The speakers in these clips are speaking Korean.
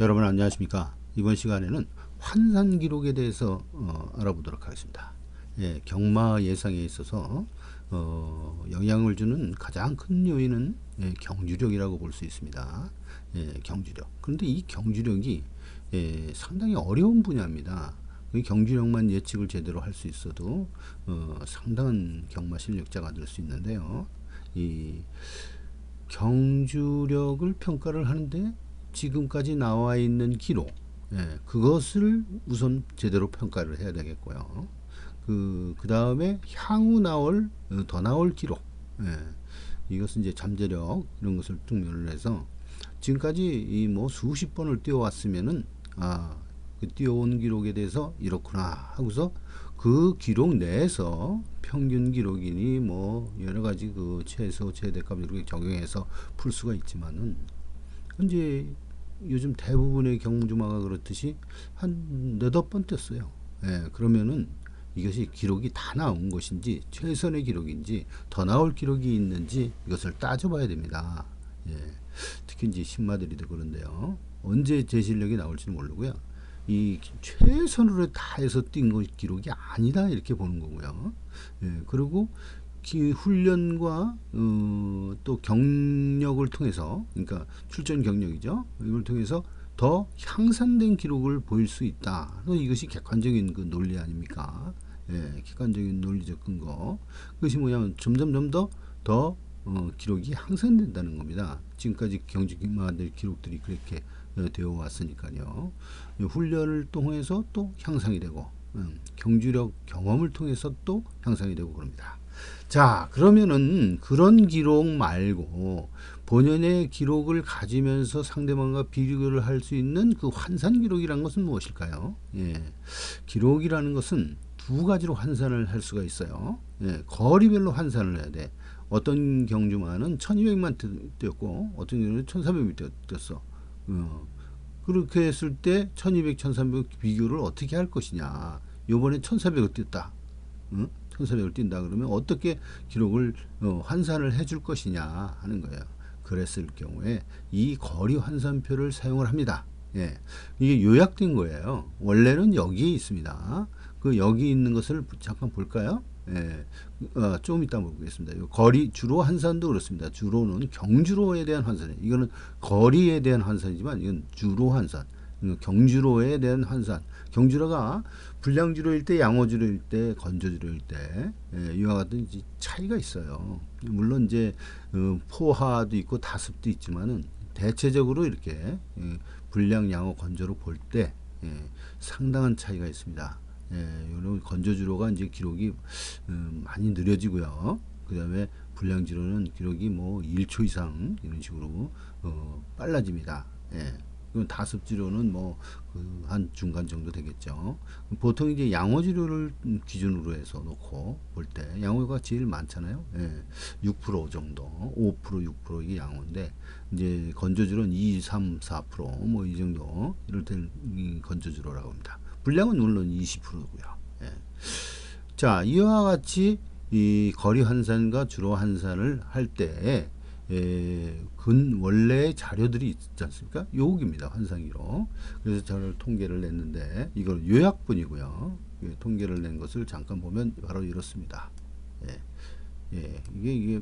여러분 안녕하십니까? 이번 시간에는 환산 기록에 대해서 어, 알아보도록 하겠습니다. 예, 경마 예상에 있어서 어, 영향을 주는 가장 큰 요인은 예, 경주력이라고 볼 수 있습니다. 예, 경주력. 그런데 이 경주력이 예, 상당히 어려운 분야입니다. 그 경주력만 예측을 제대로 할 수 있어도 어, 상당한 경마 실력자가 될 수 있는데요. 이 경주력을 평가를 하는데 지금까지 나와 있는 기록 예, 그것을 우선 제대로 평가를 해야 되겠고요. 그, 그 다음에 향후 나올, 어, 더 나올 기록. 예, 이것은 이제 잠재력, 이런 것을 특별을 해서 지금까지 이 뭐 수십 번을 뛰어왔으면은, 아, 그 뛰어온 기록에 대해서 이렇구나 하고서 그 기록 내에서 평균 기록이니 뭐 여러 가지 그 최소 최대값 이렇게 적용해서 풀 수가 있지만은 이제 요즘 대부분의 경주마가 그렇듯이 한 네댓 번 떴어요. 예, 그러면은 이것이 기록이 다 나온 것인지 최선의 기록인지 더 나올 기록이 있는지 이것을 따져봐야 됩니다. 예, 특히 이제 신마들이도 그런데요. 언제 제 실력이 나올지는 모르고요. 이 최선으로 다해서 뛴 기록이 아니다 이렇게 보는 거고요. 예, 그리고 기 훈련과 어, 또 경력을 통해서 그러니까 출전 경력이죠. 이걸 통해서 더 향상된 기록을 보일 수 있다. 이것이 객관적인 그 논리 아닙니까? 예, 객관적인 논리적 근거. 그것이 뭐냐면 점점 점 더 더 어, 기록이 향상된다는 겁니다. 지금까지 경주기마들 기록들이 그렇게 어, 되어 왔으니까요. 훈련을 통해서 또 향상이 되고 음, 경주력 경험을 통해서 또 향상이 되고 그럽니다. 자, 그러면은 그런 기록 말고 본연의 기록을 가지면서 상대방과 비교를 할 수 있는 그 환산 기록이란 것은 무엇일까요? 예. 기록이라는 것은 두 가지로 환산을 할 수가 있어요. 예. 거리별로 환산을 해야 돼. 어떤 경주만은 1200만 뛰었고 어떤 경우는 1300m 뛰었어. 어. 그렇게 했을 때 1200, 1300 비교를 어떻게 할 것이냐. 요번에 1400을 뛰었다. 응? 1400을 뛴다 그러면 어떻게 기록을 어, 환산을 해줄 것이냐 하는 거예요. 그랬을 경우에 이 거리 환산표를 사용을 합니다. 예. 이게 요약된 거예요. 원래는 여기에 있습니다. 그 여기 있는 것을 잠깐 볼까요? 예. 어, 좀 이따 보겠습니다. 거리 주로 환산도 그렇습니다. 주로는 경주로에 대한 환산이에요. 이거는 거리에 대한 환산이지만 이건 주로 환산. 경주로에 대한 환산. 경주로가 불량주로일 때, 양호주로일 때, 건조주로일 때 예, 이와 같은 차이가 있어요. 물론 이제 어, 포화도 있고 다습도 있지만은 대체적으로 이렇게 예, 불량, 양호, 건조로 볼때 예, 상당한 차이가 있습니다. 예, 이런 건조주로가 이제 기록이 음, 많이 느려지고요. 그 다음에 불량지로는 기록이 뭐 1초 이상 이런 식으로 어, 빨라집니다. 예. 다습지료는 뭐그한 중간 정도 되겠죠. 보통 이제 양호지료를 기준으로 해서 놓고 볼 때 양호가 제일 많잖아요. 예, 6% 정도, 5% 6% 이게 양호인데 이제 건조주로는 2, 3, 4%뭐 이 정도 이럴 때는 건조주로라고 합니다. 불량은 물론 20%고요. 예. 자 이와 같이 이 거리 환산과 주로 환산을 할 때 예, 근 원래 자료들이 있지 않습니까? 요기입니다. 환상기로. 그래서 저를 통계를 냈는데 이걸 요약분이고요. 예, 통계를 낸 것을 잠깐 보면 바로 이렇습니다. 예, 예, 이게 이게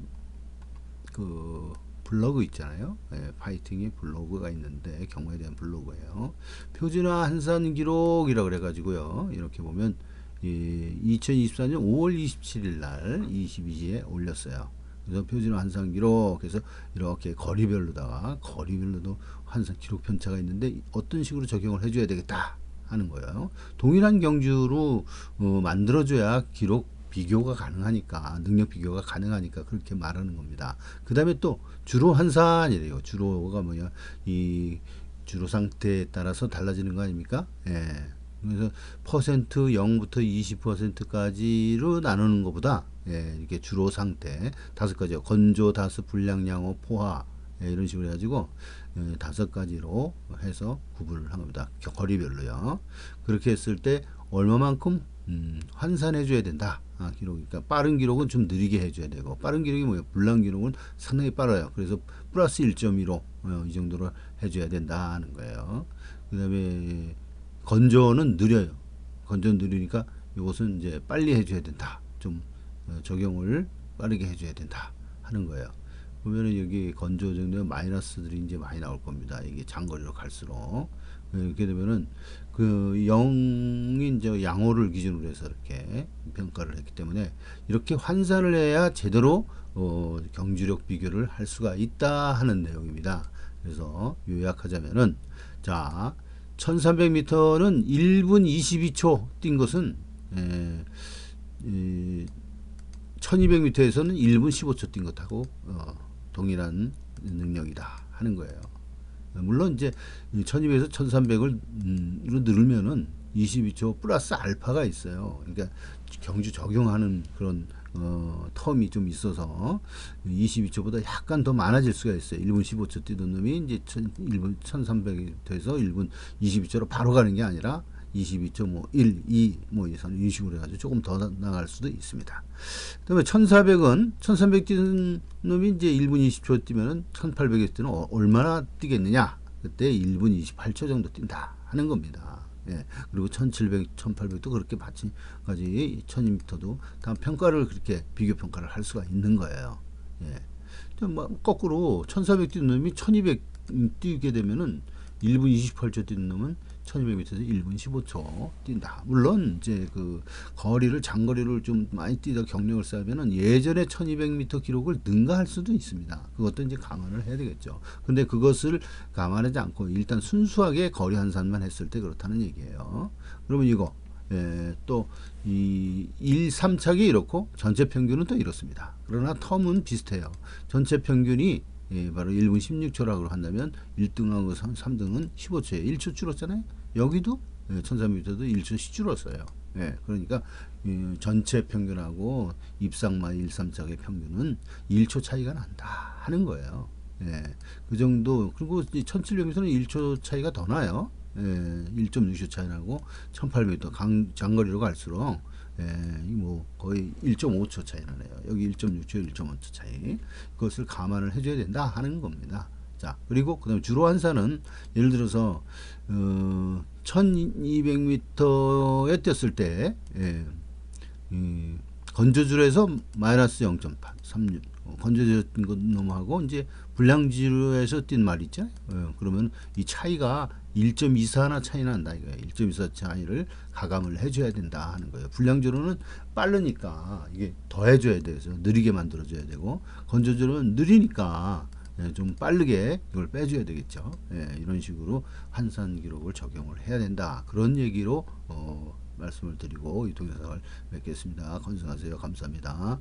그 블로그 있잖아요. 예, 파이팅의 블로그가 있는데 경우에 대한 블로그예요. 표준화 한산 기록이라고 그래가지고요. 이렇게 보면 예, 2024년 5월 27일 날 22시에 올렸어요. 그래서 표준 환산 기록 그래서 이렇게 거리별로다가 거리별로도 환산 기록 편차가 있는데 어떤 식으로 적용을 해줘야 되겠다 하는 거예요. 동일한 경주로 어, 만들어줘야 기록 비교가 가능하니까 능력 비교가 가능하니까 그렇게 말하는 겁니다. 그 다음에 또 주로 환산이래요. 주로가 뭐냐 이 주로 상태에 따라서 달라지는 거 아닙니까? 예. 그래서 퍼센트 0부터 20%까지로 나누는 것보다 예, 이렇게 주로 상태 다섯 가지 건조, 다스, 불량, 양호, 포화 예, 이런 식으로 해가지고 예, 다섯 가지로 해서 구분을 합니다. 거리별로요. 그렇게 했을 때 얼마만큼 음, 환산해 줘야 된다. 아, 기록. 그러니까 빠른 기록은 좀 느리게 해줘야 되고 빠른 기록이 뭐예요? 불량 기록은 상당히 빨라요. 그래서 플러스 1.15 어, 이 정도로 해줘야 된다 하는 거예요. 그 다음에 건조는 느려요. 건조 느리니까 이것은 이제 빨리 해줘야 된다. 좀 어, 적용을 빠르게 해줘야 된다 하는 거예요. 보면은 여기 건조 정도 마이너스들이 이제 많이 나올 겁니다. 이게 장거리로 갈수록 어, 이렇게 되면은 그 0인 저 양호를 기준으로 해서 이렇게 평가를 했기 때문에 이렇게 환산을 해야 제대로 어, 경주력 비교를 할 수가 있다 하는 내용입니다. 그래서 요약하자면은 자 1300m는 1분 22초 뛴 것은 에, 이 1200m에서는 1분 15초 뛴 것하고 어, 동일한 능력이다 하는 거예요. 물론 이제 1200에서 1300을 음, 로 늘으면은 22초 플러스 알파가 있어요. 그러니까 경주 적용하는 그런 어, 텀이 좀 있어서 22초보다 약간 더 많아질 수가 있어요. 1분 15초 뛰던 놈이 이제 1분 1300에서 1분 22초로 바로 가는 게 아니라 22초 뭐 1, 2, 뭐 이런 식으로 해가지고 조금 더 나갈 수도 있습니다. 그 다음에 1,400은 1,300 뛰는 놈이 이제 1분 20초 뛰면은 1,800에 뛰는 어, 얼마나 뛰겠느냐? 그때 1분 28초 정도 뛴다 하는 겁니다. 예. 그리고 1700, 1800도 그렇게 마찬가지 1200m도 다 평가를 그렇게 비교 평가를 할 수가 있는 거예요. 예. 뭐 거꾸로 1400 뛰는 놈이 1200 뛰게 되면은 1분 28초 뛰는 놈은 1200m에서 1분 15초 뛴다. 물론 이제 그 거리를 장거리를 좀 많이 뛰다 경력을 쌓으면은 예전에 1200m 기록을 능가할 수도 있습니다. 그것도 이제 감안을 해야 되겠죠. 근데 그것을 감안하지 않고 일단 순수하게 거리 환산만 했을 때 그렇다는 얘기예요. 그러면 이거 예, 또이 1, 3착이 이렇고 전체 평균은 또 이렇습니다. 그러나 텀은 비슷해요. 전체 평균이 예, 바로 1분 16초라고 한다면 1등하고 3등은 15초에 1초 줄었잖아요. 여기도 예, 1300m도 1초씩 줄었어요. 예, 그러니까 예, 전체 평균하고 입상마 1, 3짝의 평균은 1초 차이가 난다 하는 거예요. 예, 그 정도 그리고 1700m는 1초 차이가 더 나요. 예, 1.6초 차이 나고 1800m 강, 장거리로 갈수록 예, 뭐 거의 1.5초 차이 나네요. 여기 1.6초, 1.5초 차이. 그것을 감안을 해줘야 된다 하는 겁니다. 자, 그리고 그 다음 주로 환산은 예를 들어서 어, 1200m에 뛰었을 때 예, 이, 건조줄에서 마이너스 0.8, 36 어, 건조줄 놈하고 이제 불량지루에서 뛴 말 있잖아요. 어, 그러면 이 차이가 1.24나 차이 난다 이거예요. 1.24 차이를 가감을 해줘야 된다 하는 거예요. 불량지루는 빠르니까 이게 더 해줘야 돼서 느리게 만들어줘야 되고 건조줄은 느리니까 예, 좀 빠르게 이걸 빼줘야 되겠죠. 예, 이런 식으로 환산 기록을 적용을 해야 된다. 그런 얘기로 어, 말씀을 드리고 이 동영상을 맺겠습니다. 건승하세요. 감사합니다.